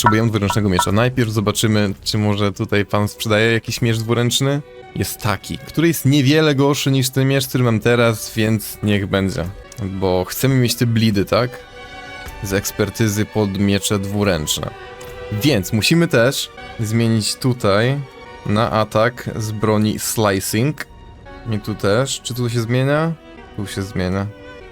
Potrzebujemy dwuręcznego miecza. Najpierw zobaczymy, czy może tutaj pan sprzedaje jakiś miecz dwuręczny. Jest taki, który jest niewiele gorszy niż ten miecz, który mam teraz, więc niech będzie. Bo chcemy mieć te blidy, tak? Z ekspertyzy pod miecze dwuręczne. Więc musimy też zmienić tutaj na atak z broni slicing. I tu też. Czy tu się zmienia? Tu się zmienia.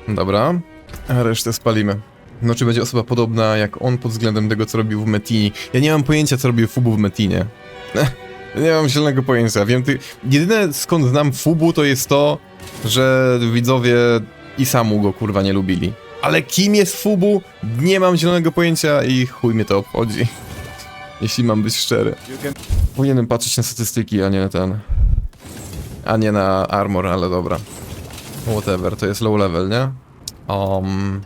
Dobra. A resztę spalimy. No, czy będzie osoba podobna jak on pod względem tego, co robił w Metinie. Ja nie mam pojęcia, co robił Fubu w Metinie. nie mam zielonego pojęcia. Wiem, ty... Jedyne skąd znam Fubu, to jest to, że widzowie i samu go kurwa nie lubili. Ale kim jest Fubu? Nie mam zielonego pojęcia i chuj mnie to obchodzi. Jeśli mam być szczery. Powinienem patrzeć na statystyki, a nie na ten. A nie na armor, ale dobra. Whatever, to jest low level, nie? Um,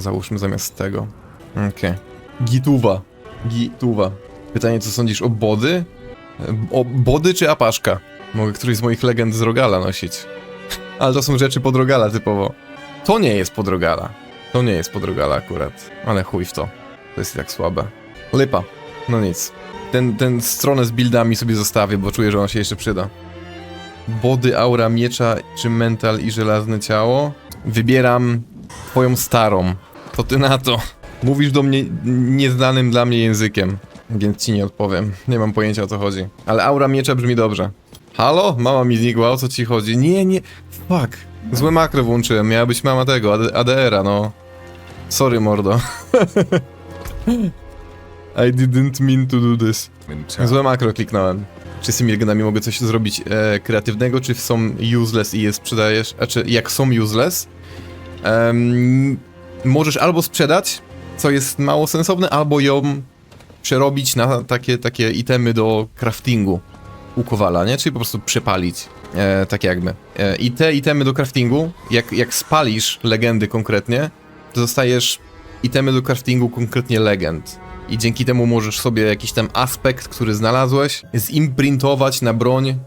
załóżmy zamiast tego. Okej. Gituwa. Gituwa. Pytanie, co sądzisz o body? O body czy apaszka? Mogę któryś z moich legend z Rogala nosić. Ale to są rzeczy pod Rogala typowo. To nie jest pod Rogala. To nie jest pod Rogala akurat. Ale chuj w to. To jest i tak słabe. Lipa. No nic. Ten, ten stronę z buildami sobie zostawię, bo czuję, że on się jeszcze przyda. Body, aura, miecza, czy mental i żelazne ciało? Wybieram twoją starą. To ty na to. Mówisz do mnie nieznanym dla mnie językiem, więc ci nie odpowiem. Nie mam pojęcia o co chodzi. Ale aura miecza brzmi dobrze. Halo? Mama mi znikła, o co ci chodzi? Nie, nie. Fuck. Złe makro włączyłem, miała być mama tego, AD ADR-a, no. Sorry, mordo. I didn't mean to do this. Złe makro kliknąłem. Czy z tymi legendami mogę coś zrobić e, kreatywnego, czy są useless i je sprzedajesz? A czy jak są useless, możesz albo sprzedać, co jest mało sensowne, albo ją przerobić na takie, takie itemy do craftingu u Kowala, nie? Czyli po prostu przepalić, e, tak jakby. E, I te itemy do craftingu, jak, jak spalisz legendy konkretnie, to dostajesz itemy do craftingu konkretnie legend. I dzięki temu możesz sobie jakiś tam aspekt, który znalazłeś, zimprintować na broń,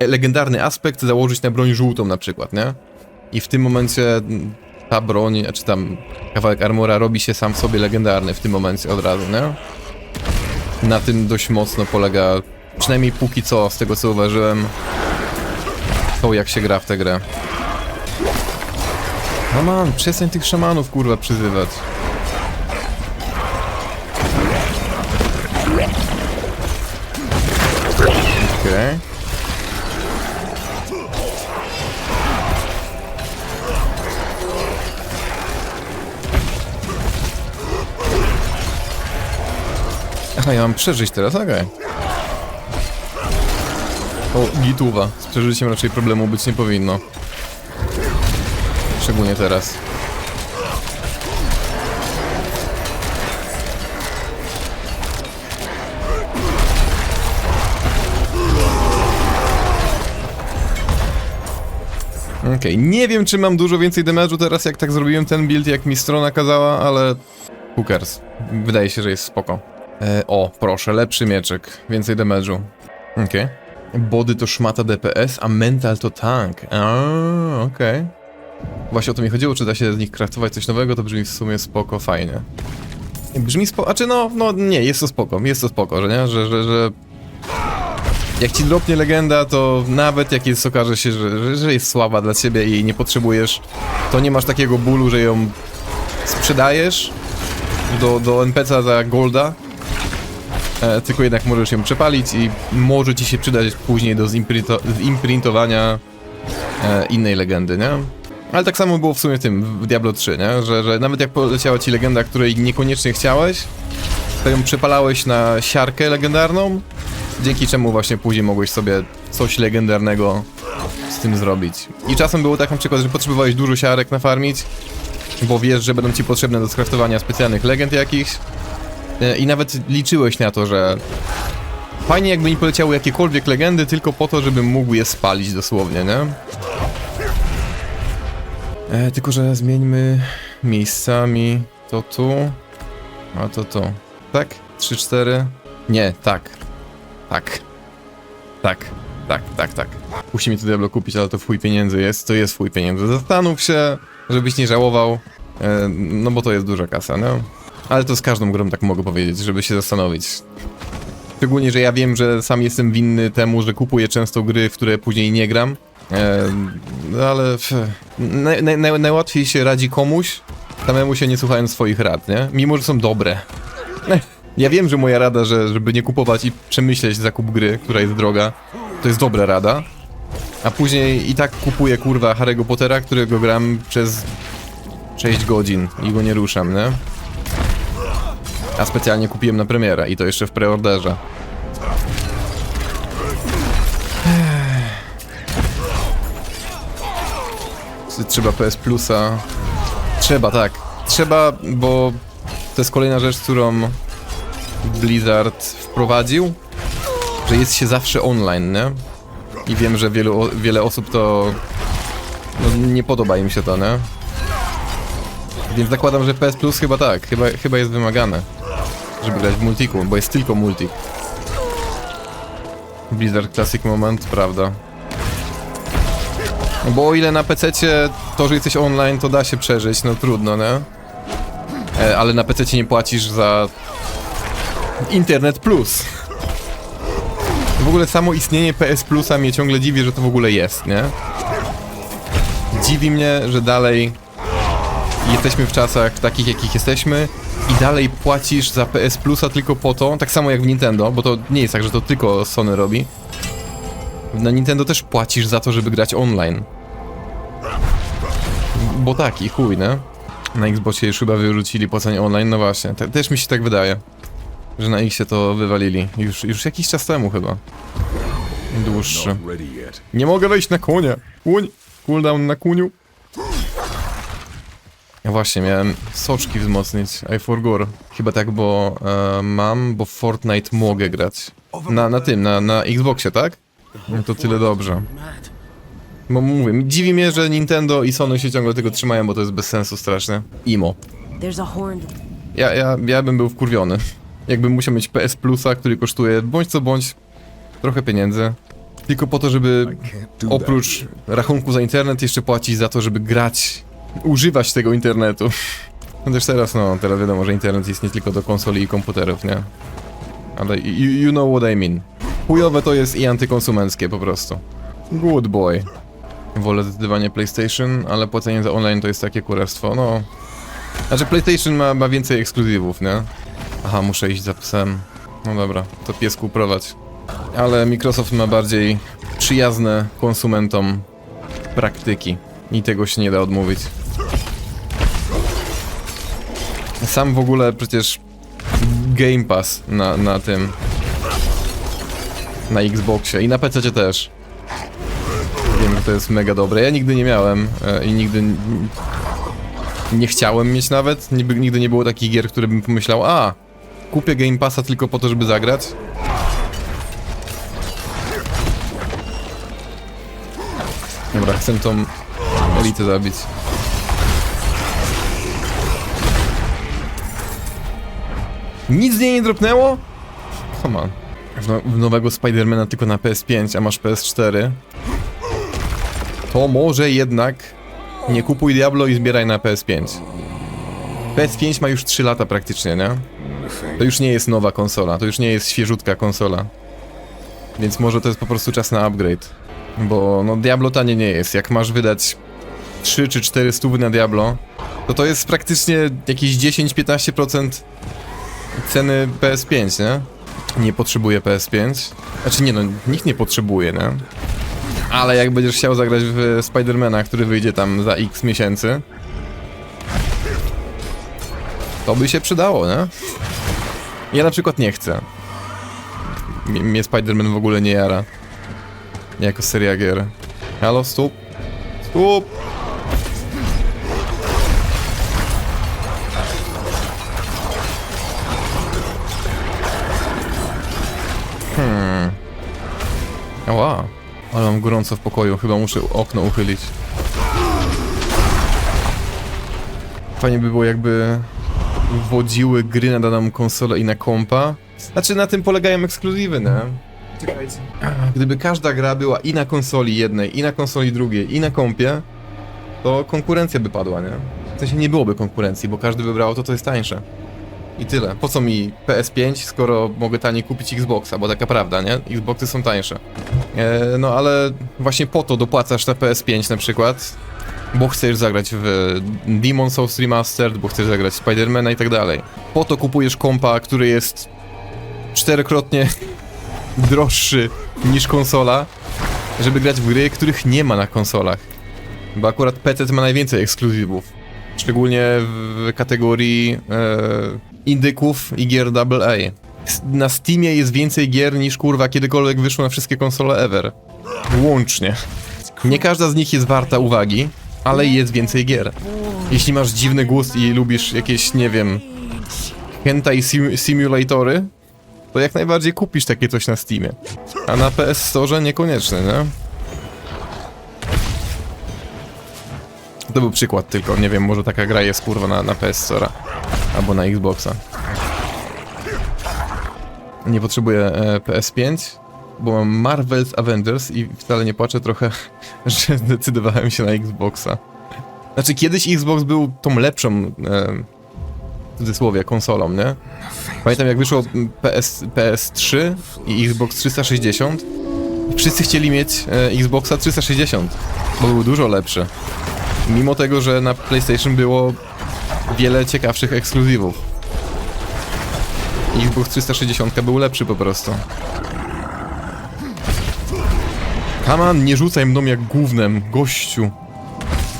e, legendarny aspekt założyć na broń żółtą na przykład, nie? I w tym momencie ta broń, czy tam kawałek armora robi się sam w sobie legendarny w tym momencie od razu, nie? Na tym dość mocno polega, przynajmniej póki co, z tego co uważałem, to jak się gra w tę grę. No man, przestań tych szamanów kurwa przyzywać. Okej. Aha, ja mam przeżyć teraz, okej. O, gituwa. Z przeżyciem raczej problemu być nie powinno. Szczególnie teraz. Okej, nie wiem czy mam dużo więcej damage'u teraz jak tak zrobiłem ten build jak mi strona kazała, ale... Cares? Wydaje się, że jest spoko. E, o, proszę, lepszy mieczek, więcej damage'u. Okej. Body to szmata DPS, a mental to tank. A, okej. Właśnie o to mi chodziło, czy da się z nich craftować coś nowego, to brzmi w sumie spoko, fajnie. Brzmi spoko, a czy no, no nie, jest to spoko, jest to spoko, że nie, że, że, że jak ci dropnie legenda, to nawet jak jest, okaże się, że, że, że jest słaba dla ciebie i nie potrzebujesz, to nie masz takiego bólu, że ją sprzedajesz do, do NPC'a za golda, e, tylko jednak możesz ją przepalić i może ci się przydać później do zimprinto, zimprintowania e, innej legendy, nie? Ale tak samo było w sumie w tym, w Diablo 3, nie? Że, że nawet jak poleciała ci legenda, której niekoniecznie chciałeś, to ją przepalałeś na siarkę legendarną, dzięki czemu właśnie później mogłeś sobie coś legendarnego z tym zrobić. I czasem było tak na przykład, że potrzebowałeś dużo siarek nafarmić, bo wiesz, że będą ci potrzebne do skraftowania specjalnych legend jakichś i nawet liczyłeś na to, że fajnie jakby mi poleciały jakiekolwiek legendy tylko po to, żebym mógł je spalić dosłownie, nie? E, tylko, że zmieńmy miejscami to tu, a to tu. Tak? 3, 4. Nie, tak. Tak. Tak. Tak, tak, tak. Musi mi to Diablo kupić, ale to w pieniędzy jest. To jest w pieniędzy. Zastanów się, żebyś nie żałował. E, no bo to jest duża kasa, no. Ale to z każdą grą tak mogę powiedzieć, żeby się zastanowić. Szczególnie, że ja wiem, że sam jestem winny temu, że kupuję często gry, w które później nie gram. E, no ale naj, naj, naj, najłatwiej się radzi komuś, samemu się nie słuchając swoich rad, nie? Mimo, że są dobre. Ja wiem, że moja rada, że żeby nie kupować i przemyśleć zakup gry, która jest droga, to jest dobra rada. A później i tak kupuję kurwa Harry'ego Pottera, którego gram przez 6 godzin i go nie ruszam, nie? A specjalnie kupiłem na premiera i to jeszcze w preorderze. Trzeba PS Plusa. Trzeba, tak. Trzeba, bo to jest kolejna rzecz, którą Blizzard wprowadził, że jest się zawsze online, nie? I wiem, że wielu, wiele osób to... No, nie podoba im się to, nie? Więc zakładam, że PS Plus chyba tak, chyba, chyba jest wymagane, żeby grać w multiku, bo jest tylko multik. Blizzard Classic Moment, prawda. No bo o ile na PC to, że jesteś online, to da się przeżyć, no trudno, nie? E, ale na PC nie płacisz za Internet Plus. W ogóle samo istnienie PS Plusa mnie ciągle dziwi, że to w ogóle jest, nie? Dziwi mnie, że dalej jesteśmy w czasach takich, jakich jesteśmy i dalej płacisz za PS Plusa tylko po to, tak samo jak w Nintendo, bo to nie jest tak, że to tylko Sony robi. Na Nintendo też płacisz za to, żeby grać online. Bo tak, i chuj, nie? Na Xboxie już chyba wyrzucili płacenie online, no właśnie, te, też mi się tak wydaje. Że na Xie to wywalili. Już, już jakiś czas temu chyba. Dłuższy. Nie mogę wejść na konia. Kuń. Cooldown na kuniu. Ja właśnie, miałem soczki wzmocnić. I forgot. Chyba tak, bo e, mam, bo w Fortnite mogę grać. Na, na tym, na, na Xboxie, tak? No to tyle dobrze. Bo mówię, dziwi mnie, że Nintendo i Sony się ciągle tego trzymają, bo to jest bez sensu strasznie. Imo. Ja, ja, ja bym był wkurwiony. Jakbym musiał mieć PS Plusa, który kosztuje bądź co bądź trochę pieniędzy. Tylko po to, żeby oprócz rachunku za internet jeszcze płacić za to, żeby grać, używać tego internetu. No też teraz, no, teraz wiadomo, że internet jest nie tylko do konsoli i komputerów, nie? Ale you, you know what I mean. Chujowe to jest i antykonsumenckie po prostu. Good boy. Wolę zdecydowanie PlayStation, ale płacenie za online to jest takie kurestwo, no. Znaczy PlayStation ma, ma więcej ekskluzywów, nie? Aha, muszę iść za psem. No dobra, to piesku prowadź. Ale Microsoft ma bardziej przyjazne konsumentom praktyki. I tego się nie da odmówić. Sam w ogóle przecież Game Pass na, na tym. Na Xboxie i na PC też. Wiem, że to jest mega dobre. Ja nigdy nie miałem e, i nigdy nie chciałem mieć nawet. Nigdy nie było takich gier, które bym pomyślał, a kupię Game Passa tylko po to, żeby zagrać. Dobra, chcę tą elitę zabić. Nic z niej nie dropnęło? Come on. W, no, nowego Spidermana tylko na PS5, a masz PS4. To może jednak nie kupuj Diablo i zbieraj na PS5. PS5 ma już 3 lata praktycznie, nie? To już nie jest nowa konsola, to już nie jest świeżutka konsola. Więc może to jest po prostu czas na upgrade. Bo no Diablo tanie nie jest. Jak masz wydać 3 czy 4 stówy na Diablo, to to jest praktycznie jakieś 10-15% ceny PS5, nie? Nie potrzebuję PS5. Znaczy nie no, nikt nie potrzebuje, nie? Ale jak będziesz chciał zagrać w Spidermana, który wyjdzie tam za x miesięcy, to by się przydało, nie? Ja na przykład nie chcę. M- mnie Spider-Man w ogóle nie jara. Jako seria gier. Halo, stóp. Stóp! Ała. Ale mam gorąco w pokoju, chyba muszę okno uchylić. Fajnie by było jakby wodziły gry na daną konsolę i na kompa. Znaczy na tym polegają ekskluzywy, nie? Czekajcie. Gdyby każda gra była i na konsoli jednej, i na konsoli drugiej, i na kompie, to konkurencja by padła, nie? W sensie nie byłoby konkurencji, bo każdy wybrał to, co jest tańsze. I tyle. Po co mi PS5, skoro mogę taniej kupić Xboxa, bo taka prawda, nie? Xboxy są tańsze. E, no ale właśnie po to dopłacasz na PS5 na przykład, bo chcesz zagrać w Demon Souls Remastered, bo chcesz zagrać Spidermana i tak dalej. Po to kupujesz kompa, który jest czterokrotnie droższy niż konsola, żeby grać w gry, których nie ma na konsolach. Bo akurat PC ma najwięcej ekskluzywów. Szczególnie w kategorii e, indyków i gier AA. Na Steamie jest więcej gier niż kurwa kiedykolwiek wyszło na wszystkie konsole ever. Łącznie. Nie każda z nich jest warta uwagi, ale jest więcej gier. Jeśli masz dziwny gust i lubisz jakieś, nie wiem, hentai sim simulatory, to jak najbardziej kupisz takie coś na Steamie. A na PS Store niekoniecznie, nie? To był przykład tylko, nie wiem, może taka gra jest kurwa na, na PS Store albo na Xboxa. Nie potrzebuję e, PS5, bo mam Marvel's Avengers i wcale nie płaczę trochę, że zdecydowałem się na Xboxa. Znaczy kiedyś Xbox był tą lepszą, e, w cudzysłowie, konsolą, nie? Pamiętam jak wyszło PS, PS3 i Xbox 360 Wszyscy chcieli mieć e, Xboxa 360, bo był dużo lepszy. Mimo tego, że na PlayStation było wiele ciekawszych ekskluzywów. Xbox 360 był lepszy po prostu. Kaman, nie rzucaj mną jak gównem, gościu.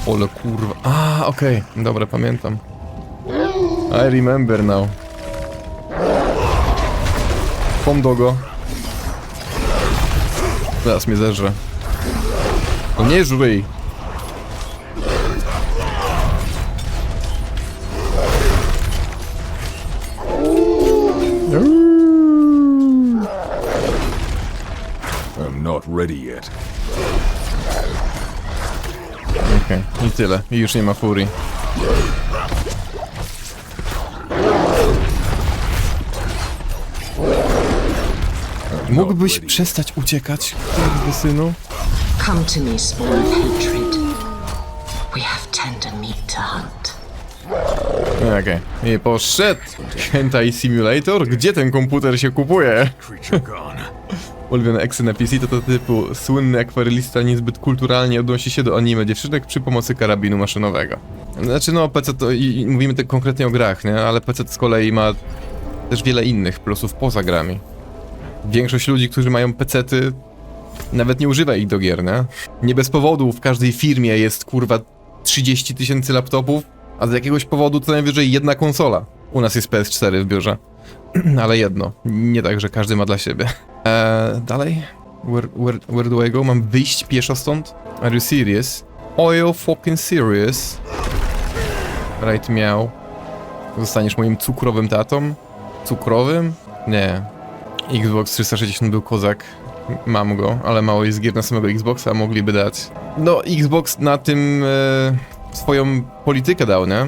Ole kurwa. A, okej, dobra, pamiętam. I remember now. Pom dogo. Teraz mnie zeżre. No nie żryj. Ready yet. Okej, i tyle. I już nie ma furii. Mógłbyś przestać uciekać, kurwy synu? Come to me, spawn of hatred. We have tender meat to hunt. Okej. I poszedł. Hentai Simulator? Gdzie ten komputer się kupuje? Ulubione eksy na PC to to typu słynny akwarelista niezbyt kulturalnie odnosi się do anime dziewczynek przy pomocy karabinu maszynowego. Znaczy no, PC to, i, i mówimy tak konkretnie o grach, nie? Ale PC z kolei ma też wiele innych plusów poza grami. Większość ludzi, którzy mają PC-ty, nawet nie używa ich do gier, nie? Nie bez powodu w każdej firmie jest kurwa 30 tysięcy laptopów, a z jakiegoś powodu co najwyżej jedna konsola. U nas jest PS4 w biurze. Ale jedno. Nie tak, że każdy ma dla siebie. Eee, dalej? Where, where, where do I go? Mam wyjść pieszo stąd? Are you serious? Are you fucking serious? Right miał. Zostaniesz moim cukrowym tatą? Cukrowym? Nie. Xbox 360 był kozak. Mam go, ale mało jest gier na samego Xboxa, mogliby dać. No, Xbox na tym e, swoją politykę dał, nie?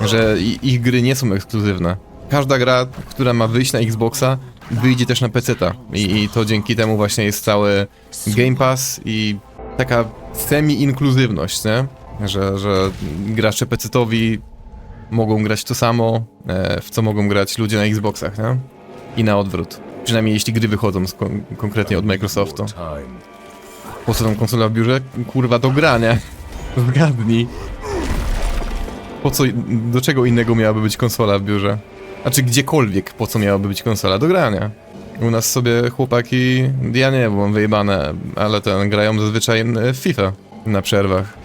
Że ich gry nie są ekskluzywne. Każda gra, która ma wyjść na Xboxa, wyjdzie też na PC-ta. I, I to dzięki temu właśnie jest cały Game Pass i taka semi-inkluzywność, nie? Że, że gracze PC-towi mogą grać to samo, e, w co mogą grać ludzie na Xboxach, nie? I na odwrót. Przynajmniej jeśli gry wychodzą z kon konkretnie od Microsoftu. Po co tam konsola w biurze? Kurwa, do grania. Zgadnij. Po co, do czego innego miałaby być konsola w biurze? A czy gdziekolwiek, po co miałaby być konsola? Do grania. U nas sobie chłopaki, ja nie, mam wyjebane, ale ten, grają zazwyczaj w FIFA na przerwach.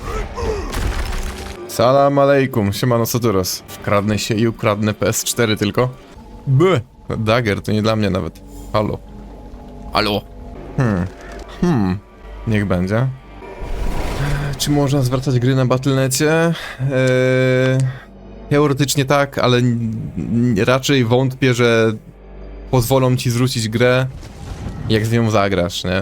Salam alejkum, siemano Saturos. Wkradnę się i ukradnę PS4 tylko. B. Dagger, to nie dla mnie nawet. Halo. Halo. Hmm. Hmm. Niech będzie. Czy można zwracać gry na Battle.necie? Eee, teoretycznie tak, ale raczej wątpię, że pozwolą ci zwrócić grę, jak z nią zagrasz, nie?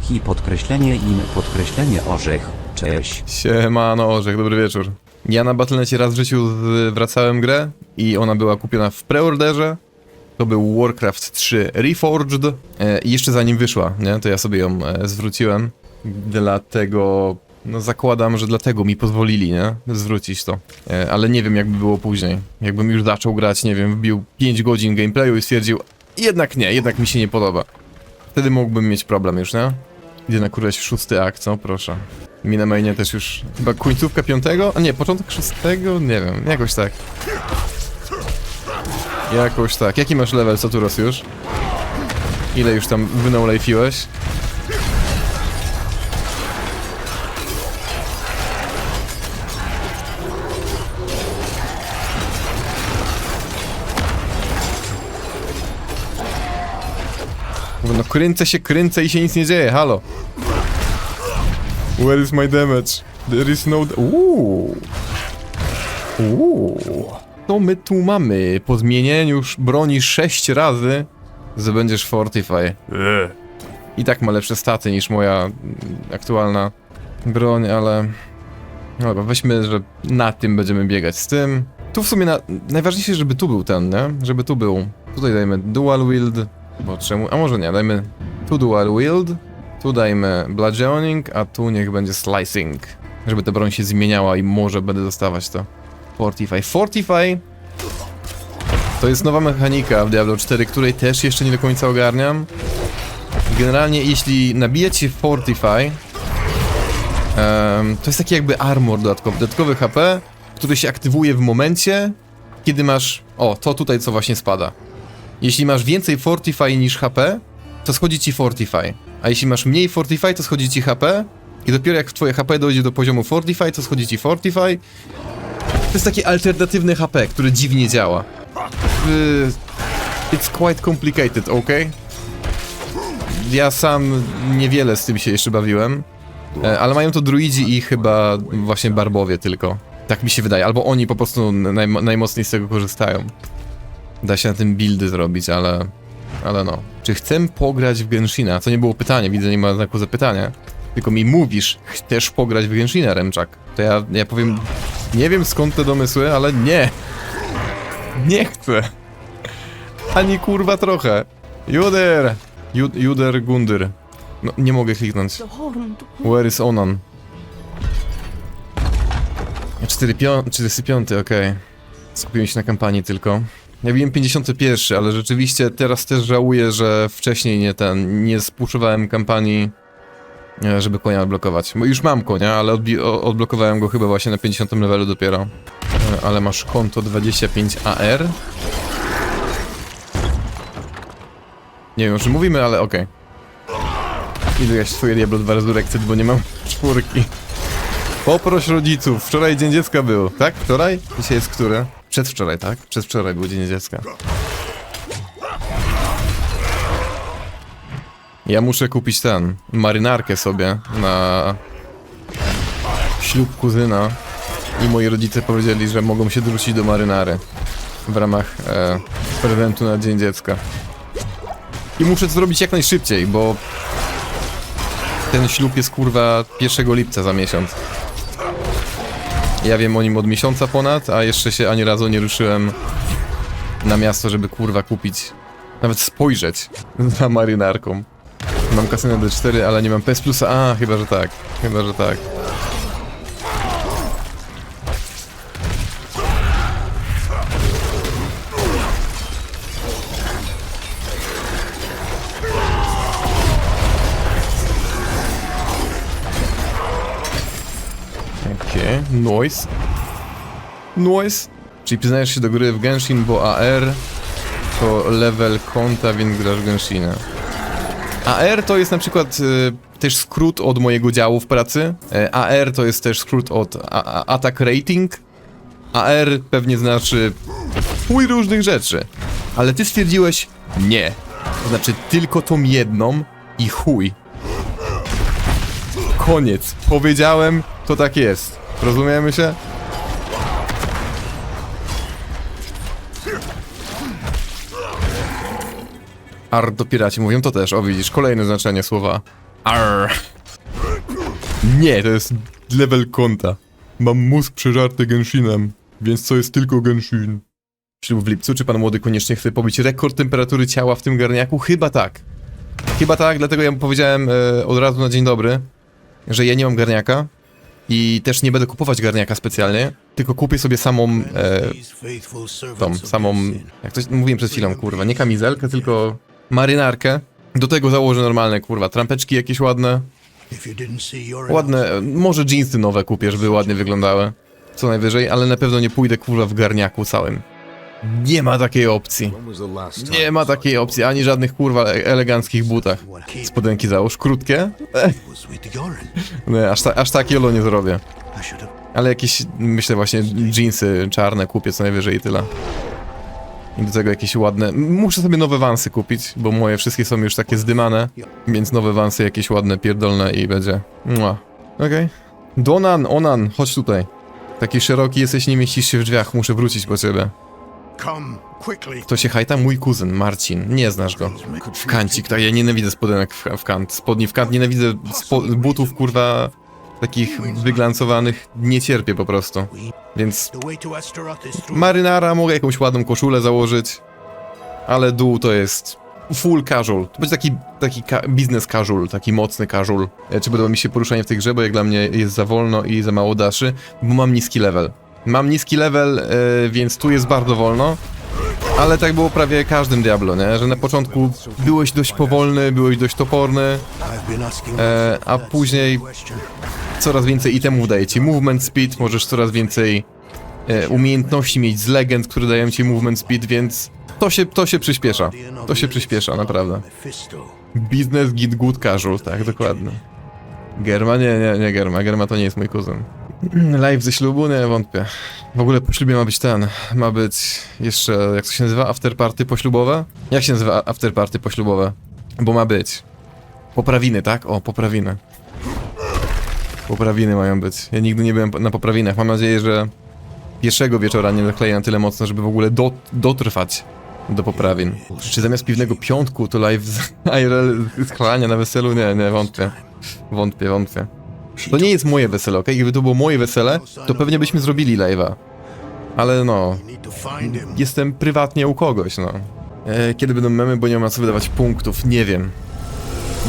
Hi podkreślenie im podkreślenie orzech. Cześć. Siemano, Orzech, dobry wieczór. Ja na Battle.necie raz w życiu zwracałem grę i ona była kupiona w preorderze. To był Warcraft 3 Reforged e, i jeszcze zanim wyszła, nie, to ja sobie ją e, zwróciłem. Dlatego No zakładam, że dlatego mi pozwolili, nie? Zwrócić to. E, ale nie wiem jakby było później. Jakbym już zaczął grać, nie wiem, wbił 5 godzin gameplayu i stwierdził jednak nie, jednak mi się nie podoba. Wtedy mógłbym mieć problem już, nie? Idę na któreś szósty akt, co? Proszę. Mi na mainie też już chyba końcówka piątego? A nie, początek szóstego? Nie wiem, jakoś tak. Jakoś tak. Jaki masz level, Saturos już? Ile już tam wynolejfiłeś? Kręcę się, kręcę i się nic nie dzieje, halo. Where is my damage? There is no... Uuu. Uuu. Co my tu mamy? Po zmienieniu broni 6 razy zdobędziesz Fortify. I tak ma lepsze staty niż moja mm, aktualna broń, ale... Dobra, weźmy, że na tym będziemy biegać z tym. Tu w sumie na... najważniejsze, żeby tu był ten, nie? Żeby tu był. Tutaj dajmy dual wield, bo czemu? A może nie, dajmy tu dual wield, tu dajmy bludgeoning, a tu niech będzie slicing. Żeby ta broń się zmieniała i może będę dostawać to. Fortify. Fortify to jest nowa mechanika w Diablo 4, której też jeszcze nie do końca ogarniam. Generalnie jeśli nabijecie Fortify, em, to jest taki jakby armor dodatkowy, dodatkowy HP, który się aktywuje w momencie, kiedy masz... O, to tutaj co właśnie spada. Jeśli masz więcej Fortify niż HP, to schodzi ci Fortify. A jeśli masz mniej Fortify, to schodzi ci HP. I dopiero jak twoje HP dojdzie do poziomu Fortify, to schodzi ci Fortify. To jest takie alternatywne HP, które dziwnie działa. Y, It's quite complicated, ok? Ja sam niewiele z tym się jeszcze bawiłem. E, Ale mają to druidzi i chyba właśnie barbowie tylko. Tak mi się wydaje. Albo oni po prostu naj, najmocniej z tego korzystają. Da się na tym buildy zrobić, ale... Ale no. Czy chcę pograć w Genshina? To nie było pytanie, widzę, nie ma znaku zapytania. Tylko mi mówisz, chcesz pograć w Genshina, Remczak. To ja, ja powiem, nie wiem skąd te domysły, ale nie. Nie chcę. Ani kurwa trochę. Juder! Ju, Juder Gundyr. No, nie mogę kliknąć. Where is Onan? 45, okej. Skupiłem się na kampanii tylko. Ja wiem 51, ale rzeczywiście teraz też żałuję, że wcześniej nie ten, nie spuszczowałem kampanii, e, żeby konia odblokować. Bo już mam konia, ale odblokowałem go chyba właśnie na 50 levelu dopiero. E, Ale masz konto 25 AR? Nie wiem, czy mówimy, ale okej. Idę grać w swoje Diablo 2 Resurrected, bo nie mam czwórki. Poproś rodziców. Wczoraj Dzień Dziecka był, tak? Wczoraj? Dzisiaj jest który? Przedwczoraj, tak? Przedwczoraj był Dzień Dziecka. Ja muszę kupić ten, marynarkę sobie na ślub kuzyna i moi rodzice powiedzieli, że mogą się dorzucić do marynary w ramach e, prezentu na Dzień Dziecka. I muszę to zrobić jak najszybciej, bo ten ślub jest kurwa 1 lipca za miesiąc. Ja wiem o nim od miesiąca ponad, a jeszcze się ani razu nie ruszyłem na miasto, żeby kurwa kupić, nawet spojrzeć za marynarką. Mam kasę na D4, ale nie mam PS Plusa. A, chyba, że tak. Chyba, że tak. Noise. Noise. Czyli przyznajesz się do gry w Genshin, bo AR to level konta, więc grasz w Genshina. AR to jest na przykład y, też skrót od mojego działu w pracy. E, AR to jest też skrót od a, Attack Rating. AR pewnie znaczy chuj różnych rzeczy. Ale ty stwierdziłeś nie. To znaczy tylko tą jedną i chuj. Koniec. Powiedziałem, to tak jest. Rozumiemy się? Ar to piraci mówią to też, o widzisz, kolejne znaczenie słowa. Ar. Nie, to jest level konta. Mam mózg przeżarty Genshinem, więc co jest tylko Genshin. Ślub w lipcu, czy pan młody koniecznie chce pobić rekord temperatury ciała w tym garniaku? Chyba tak. Chyba tak, dlatego ja mu powiedziałem e, od razu na dzień dobry, że ja nie mam garniaka. I też nie będę kupować garniaka specjalnie, tylko kupię sobie samą, e, tą, samą, jak to mówiłem przed chwilą, kurwa, nie kamizelkę, tylko marynarkę. Do tego założę normalne, kurwa, trampeczki jakieś ładne, ładne, e, może jeansy nowe kupię, żeby ładnie wyglądały, co najwyżej, ale na pewno nie pójdę, kurwa, w garniaku całym. Nie ma takiej opcji. Nie ma takiej opcji, ani żadnych, kurwa, e- eleganckich butach. Spodenki załóż, krótkie? Nie, aż, ta, aż takie olo nie zrobię. Ale jakieś, myślę właśnie, jeansy czarne kupię co najwyżej i tyle. I do tego jakieś ładne... Muszę sobie nowe wansy kupić, bo moje wszystkie są już takie zdymane. Więc nowe wansy jakieś ładne, pierdolne i będzie... Okej. Donan, Onan, chodź tutaj. Taki szeroki jesteś, nie mieścisz się w drzwiach, muszę wrócić po ciebie. To się hajta? Mój kuzyn, Marcin. Nie znasz go. W kancik, tak, ja nienawidzę spodenek w, w kant. Spodni w kant, nienawidzę spo, butów, kurwa, takich wyglancowanych. Nie cierpię po prostu. Więc marynara, mogę jakąś ładną koszulę założyć, ale dół to jest full casual. To będzie taki, taki ka- business casual, taki mocny casual. E, Czy podoba mi się poruszanie w tej grze, bo jak dla mnie jest za wolno i za mało daszy, bo mam niski level. Mam niski level, e, więc tu jest bardzo wolno, ale tak było prawie każdym Diablo, nie? Że na początku byłeś dość powolny, byłeś dość toporny, e, a później coraz więcej itemów daje ci movement speed, możesz coraz więcej e, umiejętności mieć z legend, które dają ci movement speed, więc to się, to się przyspiesza. To się przyspiesza, naprawdę. Business git good casual, tak, dokładnie. Germa? Nie, nie, nie Germa. Germa to nie jest mój kuzyn. Live ze ślubu? Nie, wątpię. W ogóle po ślubie ma być ten, ma być jeszcze, jak to się nazywa, afterparty poślubowe? Jak się nazywa afterparty poślubowe? Bo ma być. Poprawiny, tak? O, poprawiny. Poprawiny mają być. Ja nigdy nie byłem na poprawinach. Mam nadzieję, że pierwszego wieczora nie zakleję na tyle mocno, żeby w ogóle do, dotrwać do poprawin. Czy zamiast piwnego piątku to live z IRL schlania na weselu? Nie, nie, wątpię. Wątpię, wątpię. To nie jest moje wesele, okej? Gdyby to było moje wesele, to pewnie byśmy zrobili live'a. Ale no, jestem prywatnie u kogoś, no. E, kiedy będą memy, bo nie mam co wydawać punktów? Nie wiem.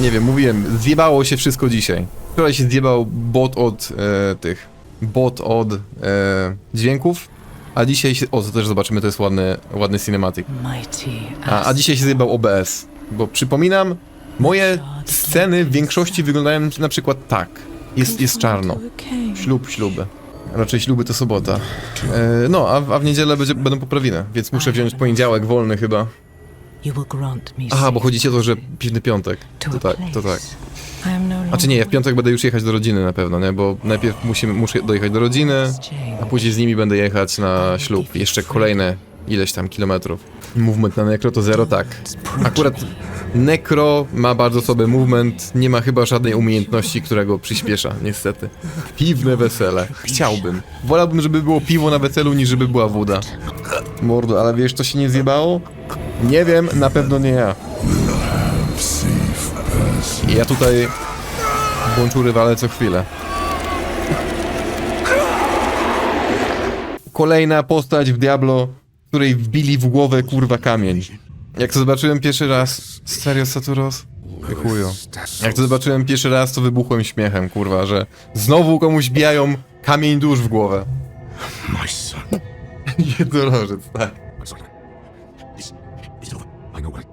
Nie wiem, mówiłem, zjebało się wszystko dzisiaj. Wczoraj się zjebał bot od e, tych... Bot od e, dźwięków, a dzisiaj się... O, to też zobaczymy, to jest ładny, ładny cinematic. A, a dzisiaj się zjebał OBS. Bo przypominam, moje sceny w większości wyglądają na przykład tak. Jest, jest czarno. Ślub, śluby. Raczej śluby to sobota. E, no, a, w- a w niedzielę będzie, będą poprawiny, więc muszę wziąć poniedziałek wolny chyba. Aha, bo chodzi ci o to, że piwny piątek. to a tak, to tak. Am no A czy nie, ja w piątek będę już jechać do rodziny na pewno, nie? Bo najpierw musimy, muszę dojechać do rodziny, a później z nimi będę jechać na ślub. Jeszcze kolejne ileś tam kilometrów. Movement na Necro to zero, tak. Akurat Necro ma bardzo słaby movement, nie ma chyba żadnej umiejętności, która go przyspiesza, niestety. Piwne wesele. Chciałbym. Wolałbym, żeby było piwo na weselu, niż żeby była woda. Mordo, ale wiesz, co się nie zjebało? Nie wiem, na pewno nie ja. Ja tutaj Bączury walę co chwilę. Kolejna postać w Diablo, której wbili w głowę kurwa kamień. Jak to zobaczyłem pierwszy raz... Serio, Saturos? Chuju. Jak to zobaczyłem pierwszy raz, to wybuchłem śmiechem, kurwa, że znowu komuś bijają kamień dusz w głowę. My son. Jednorożec, tak. My son. This is over. I know what.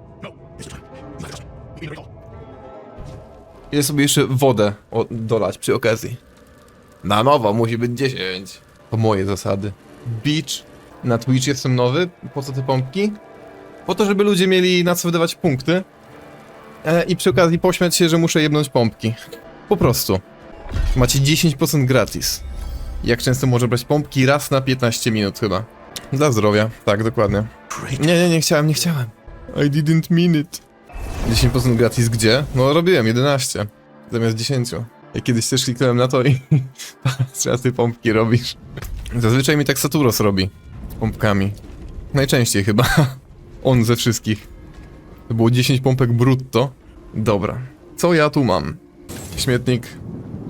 No, sobie jeszcze wodę o, dolać przy okazji. Na nowo musi być 10. To moje zasady. Beach. Na Twitch jestem nowy. Po co te pompki? Po to, żeby ludzie mieli na co wydawać punkty. E, I przy okazji pośmiać się, że muszę jebnąć pompki. Po prostu. Macie 10% gratis. Jak często może brać pompki? Raz na 15 minut chyba. Dla zdrowia. Tak, dokładnie. Nie, nie, nie chciałem, nie chciałem. I didn't mean it. 10% gratis gdzie? No robiłem 11 zamiast 10. Ja kiedyś też kliknąłem na to i teraz ty pompki robisz. Zazwyczaj mi tak Saturos robi pompkami. Najczęściej chyba. On ze wszystkich. To było 10 pompek brutto. Dobra. Co ja tu mam? Śmietnik.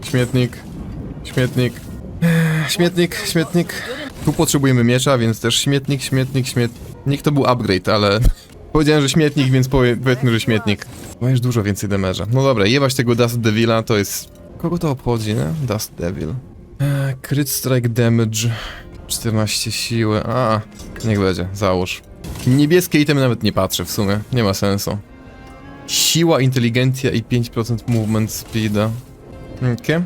Śmietnik. Śmietnik. Śmietnik, śmietnik. Tu potrzebujemy miecza, więc też śmietnik, śmietnik, śmietnik. To był upgrade, ale Powiedziałem, że śmietnik, więc powie, powiedzmy, że śmietnik. Masz dużo więcej damage'a. No dobra, jebać tego Dust Devila to jest... Kogo to obchodzi, nie? Dust Devil. Eee, crit strike damage. 14 siły. A, niech będzie, załóż. Niebieskie itemy nawet nie patrzę w sumie, nie ma sensu. Siła, inteligencja i 5% movement speeda. Okej.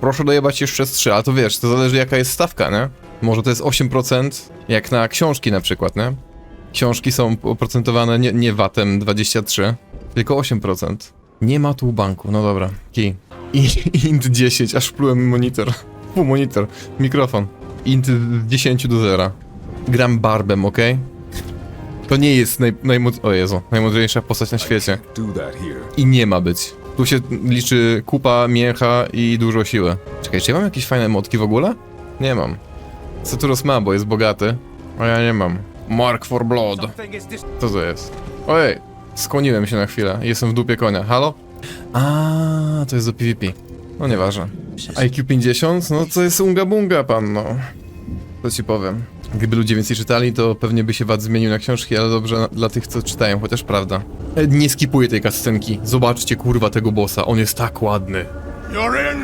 Proszę dojebać jeszcze z 3, ale to wiesz, to zależy jaka jest stawka, nie? Może to jest 8%, jak na książki na przykład, nie? Książki są oprocentowane nie, nie VAT-em 23, tylko 8%. Nie ma tu banku, no dobra. Kij. Int 10, aż plułem monitor. Fu, monitor. Mikrofon. Int z 10 do 0. Gram barbem, ok? To nie jest naj, najmod... O Jezu, najmądrzejsza postać na świecie. I nie ma być. Tu się liczy kupa, mięcha i dużo siły. Czekaj, czy ja mam jakieś fajne motki w ogóle? Nie mam. Ceturos ma, bo jest bogaty. A ja nie mam. Mark for Blood. Co to jest? Ojej, skłoniłem się na chwilę. Jestem w dupie konia. Halo? A, to jest do PvP. No nieważne. IQ 50? No to jest unga bunga, pan, no. Co ci powiem. Gdyby ludzie więcej czytali, to pewnie by się wad zmienił na książki, ale dobrze na- dla tych, co czytają, chociaż prawda. E, Nie skipuję tej cutscenki. Zobaczcie, kurwa, tego bossa. On jest tak ładny. You're in!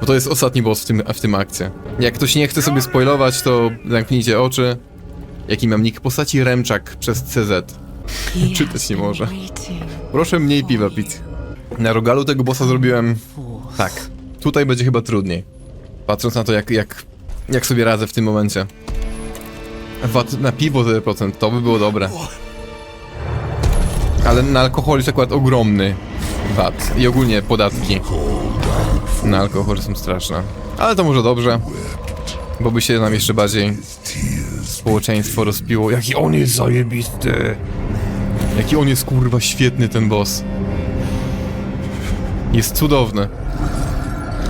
Bo to jest ostatni boss w tym, w tym akcie. Jak ktoś nie chce sobie spoilować, to zamknijcie oczy. Jaki mam nick postaci Remczak przez CZ. Czytać nie może. Proszę mniej piwa pić. Na rogalu tego bossa zrobiłem tak. Tutaj będzie chyba trudniej. Patrząc na to, jak, jak, jak sobie radzę w tym momencie. Wat na piwo 0%, to by było dobre. Ale na alkohol jest akurat ogromny VAT. I ogólnie podatki na alkohol są straszne. Ale to może dobrze. Bo by się nam jeszcze bardziej społeczeństwo rozpiło. Jaki on jest zajebisty! Jaki on jest kurwa świetny ten boss. Jest cudowny.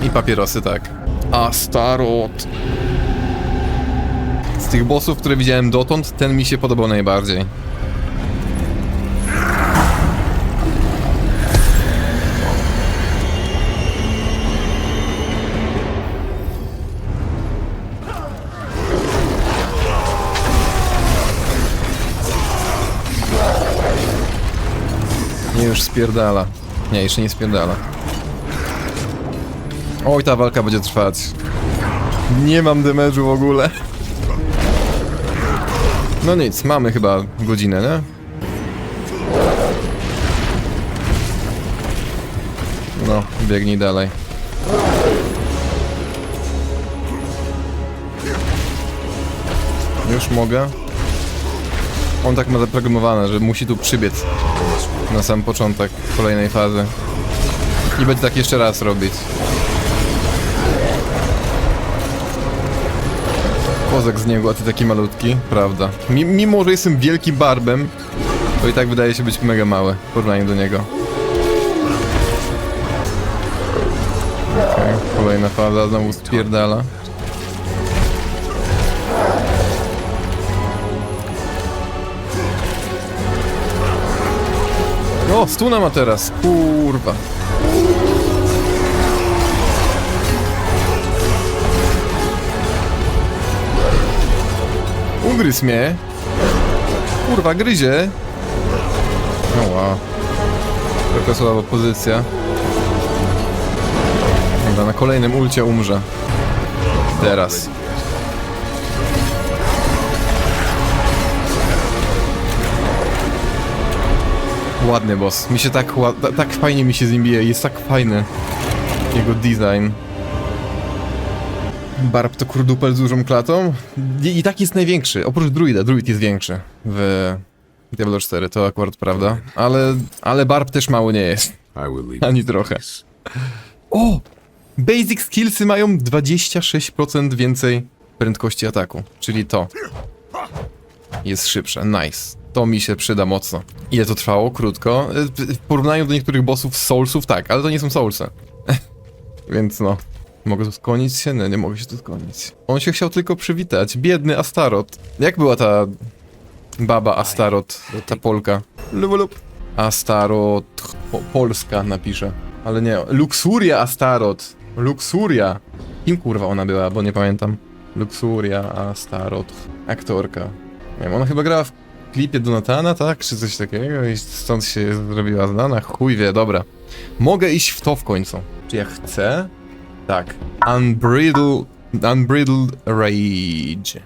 I papierosy tak. Astarot. Z tych bossów, które widziałem dotąd, ten mi się podobał najbardziej. Nie już spierdala. Nie, jeszcze nie spierdala. Oj, ta walka będzie trwać. Nie mam damage'u w ogóle. No nic, mamy chyba godzinę, nie? No, biegnij dalej. Już mogę? On tak ma zaprogramowane, że musi tu przybiec na sam początek kolejnej fazy. I będzie tak jeszcze raz robić. Kozak z niego, a ty taki malutki, prawda. Mi- mimo, że jestem wielkim barbem, to i tak wydaje się być mega mały w porównaniu do niego. Okej, kolejna faza, znowu spierdala. O, stuna ma teraz, kurwa. Ugryzł mnie. Kurwa, gryzie. No wow. Trochę słaba pozycja. Dobra, na kolejnym ulcie umrze. Teraz. Ładny boss. Mi się tak tak fajnie mi się z nim bije. Jest tak fajny. Jego design. Barb to kurdupel z dużą klatą. I, I tak jest największy. Oprócz druida. Druid jest większy w Diablo 4, to akurat prawda. Ale, ale Barb też mały nie jest. Ani trochę. O! Basic skillsy mają 26% więcej prędkości ataku. Czyli to. Jest szybsze. Nice. To mi się przyda mocno. Ile to trwało? Krótko. Y, W porównaniu do niektórych bossów z Soulsów, tak, ale to nie są Soulsy. Więc no. Mogę tu skłonić się? Nie, nie mogę się tu skłonić. On się chciał tylko przywitać. Biedny Astarot. Jak była ta baba Astarot, ta Polka? Lub, lub. Astarot. Po, Polska napiszę. Ale nie, Luxuria Astarot. Luxuria. Kim kurwa ona była, bo nie pamiętam. Luxuria Astarot. Aktorka. Nie wiem, ona chyba grała w klipie Donatana, tak? Czy coś takiego i stąd się zrobiła znana. Chuj wie, dobra. Mogę iść w to w końcu. Czy ja chcę? Tak. Unbridled Unbridled Rage.